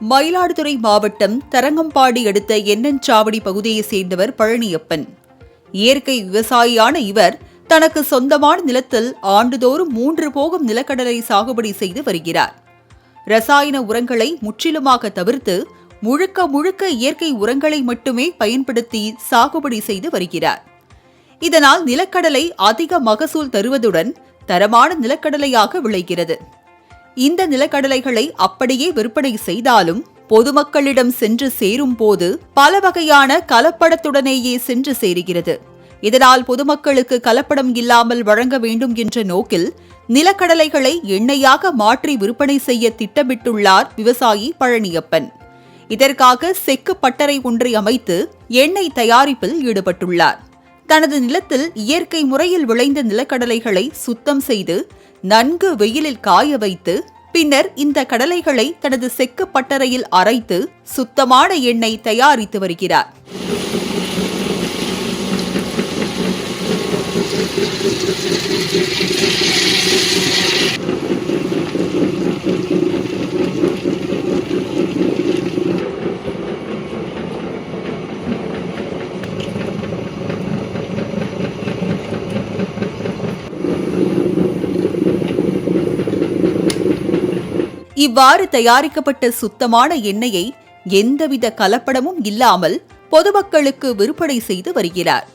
மயிலாடுதுறை மாவட்டம் தரங்கம்பாடி அடுத்த எண்ணஞ்சாவடி பகுதியைச் சேர்ந்தவர் பழனியப்பன். இயற்கை விவசாயியான இவர் தனக்கு சொந்தமான நிலத்தில் ஆண்டுதோறும் மூன்று போகம் நிலக்கடலை சாகுபடி செய்து வருகிறார். ரசாயன உரங்களை முற்றிலுமாக தவிர்த்து முழுக்க முழுக்க இயற்கை உரங்களை மட்டுமே பயன்படுத்தி சாகுபடி செய்து வருகிறார். இதனால் நிலக்கடலை அதிக மகசூல் தருவதுடன் தரமான நிலக்கடலையாக விளைகிறது. இந்த நிலக்கடலைகளை அப்படியே விற்பனை செய்தாலும் பொதுமக்களிடம் சென்று சேரும் போது பல வகையான கலப்படத்துடனேயே சென்று சேருகிறது. இதனால் பொதுமக்களுக்கு கலப்படம் இல்லாமல் வழங்க வேண்டும் என்ற நோக்கில் நிலக்கடலைகளை எண்ணெயாக மாற்றி விற்பனை செய்ய திட்டமிட்டுள்ளார் விவசாயி பழனியப்பன். இதற்காக செக்கு பட்டறை ஒன்றை அமைத்து எண்ணெய் தயாரிப்பில் ஈடுபட்டுள்ளார். தனது நிலத்தில் இயற்கை முறையில் விளைந்த நிலக்கடலைகளை சுத்தம் செய்து நன்கு வெயிலில் காய வைத்து பின்னர் இந்த கடலைகளை தனது செக்கு பட்டறையில் அரைத்து சுத்தமான எண்ணெய் தயாரித்து வருகிறார். இவ்வாறு தயாரிக்கப்பட்ட சுத்தமான எண்ணெயை எந்தவித கலப்படமும் இல்லாமல் பொதுமக்களுக்கு விற்பனை செய்து வருகிறார்.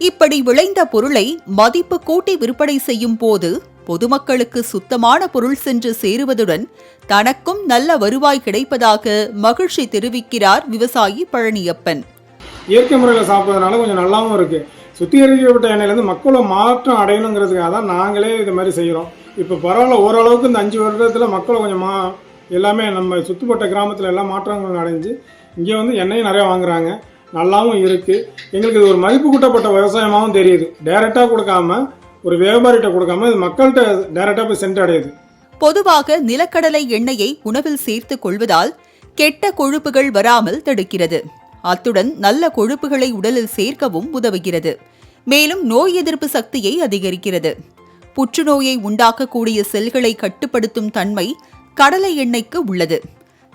இப்படி விளைந்த பொருளை மதிப்பு கூட்டி விற்பனை செய்யும் போது பொதுமக்களுக்கு சுத்தமான பொருள் சென்று சேருவதுடன் தனக்கும் நல்ல வருவாய் கிடைப்பதாக மகிழ்ச்சி தெரிவிக்கிறார் விவசாயி பழனியப்பன். இயற்கை முறையில் சாப்பிட்றதுனால கொஞ்சம் நல்லாவும் இருக்குது சுத்திகரிக்கப்பட்ட எண்ணெயிலேருந்து மக்களும் மாற்றம் அடையணுங்கிறதுக்காக தான் நாங்களே இது மாதிரி செய்கிறோம் இப்போ பரவாயில்ல ஓரளவுக்கு இந்த அஞ்சு வருடத்தில் மக்களை கொஞ்சம் மா எல்லாமே நம்ம சுற்றுப்பட்ட கிராமத்தில் எல்லாம் மாற்றங்கள் அடைஞ்சு இங்கே வந்து எண்ணெயும் நிறையா வாங்குறாங்க. நல்லாவும் இருக்குது எங்களுக்கு இது ஒரு மதிப்பு கூட்டப்பட்ட விவசாயமாகவும் தெரியுது. டைரெக்டாக கொடுக்காம ஒரு வியாபாரிகிட்ட கொடுக்காம இது மக்கள்கிட்ட டைரெக்டாக போய் சென்றடையுது பொதுவாக நிலக்கடலை எண்ணெயை உணவில் சேர்த்து கொள்வதால் கெட்ட கொழுப்புகள் வராமல் தடுக்கிறது. அத்துடன் நல்ல கொழுப்புகளை உடலில் சேர்க்கவும் உதவுகிறது. மேலும் நோய் எதிர்ப்பு சக்தியை அதிகரிக்கிறது. புற்றுநோயை உண்டாக்கக்கூடிய செல்களை கட்டுப்படுத்தும் தன்மை கடலை எண்ணெய்க்கு உள்ளது.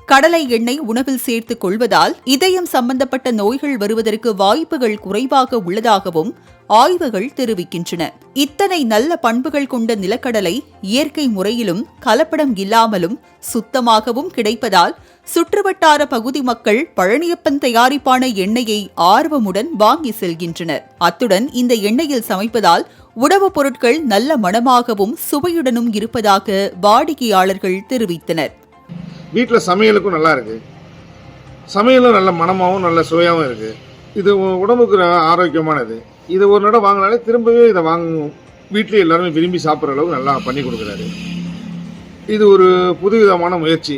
கடலை எண்ணெய் உணவில் சேர்த்துக் கொள்வதால் இதயம் சம்பந்தப்பட்ட நோய்கள் வருவதற்கு வாய்ப்புகள் குறைவாக உள்ளதாகவும் ஆய்வுகள் தெரிவிக்கின்றன. இத்தனை நல்ல பண்புகள் கொண்ட நிலக்கடலை இயற்கை முறையிலும் கலப்படம் இல்லாமலும் சுத்தமாகவும் கிடைப்பதால் சுற்றுவட்டார பகுதி மக்கள் பழனியப்பன் தயாரிப்பான எண்ணெயை ஆர்வமுடன் வாங்கி செல்கின்றனர். அத்துடன் இந்த எண்ணெயில் சமைப்பதால் உணவுப் பொருட்கள் நல்ல மணமாகவும் சுவையுடனும் இருப்பதாக வாடிக்கையாளர்கள் தெரிவித்தனர். வீட்டில் சமையலுக்கும் நல்லா இருக்கு. சமையலும் நல்ல மனமாகவும் நல்ல சுவையாகவும் இருக்கு. இது உடம்புக்கு ஆரோக்கியமானது. இது ஒரு நடம் வாங்கினாலே திரும்பவே இதை வாங்கும் வீட்டிலே எல்லாருமே விரும்பி சாப்பிட்ற அளவுக்கு நல்லா பண்ணி கொடுக்குறாரு. இது ஒரு புதுவிதமான முயற்சி.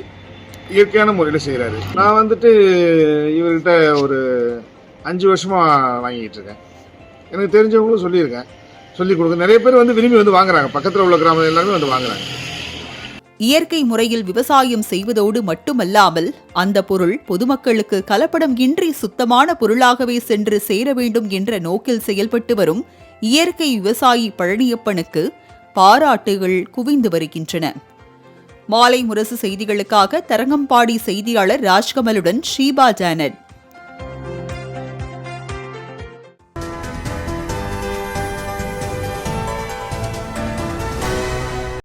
இயற்கையான முறையில் செய்கிறாரு நான் வந்துட்டு இவர்கிட்ட ஒரு அஞ்சு வருஷமாக வாங்கிக்கிட்டு இருக்கேன். எனக்கு தெரிஞ்சவங்களும் சொல்லியிருக்கேன். சொல்லி கொடுக்க நிறைய பேர் வந்து விரும்பி வந்து வாங்குறாங்க. பக்கத்தில் உள்ள கிராமம் எல்லாருமே வந்து வாங்குறாங்க. இயற்கை முறையில் விவசாயம் செய்வதோடு மட்டுமல்லாமல் அந்த பொருள் பொதுமக்களுக்கு கலப்படம் இன்றி சுத்தமான பொருளாகவே சென்று சேர வேண்டும் என்ற நோக்கில் செயல்பட்டு வரும் இயற்கை விவசாயி பழனியப்பனுக்கு பாராட்டுகள் குவிந்து வருகின்றன. மாலை முரசு செய்திகளுக்காக தரங்கம்பாடி செய்தியாளர் ராஜ்கமலுடன் ஷீபா ஜானட்.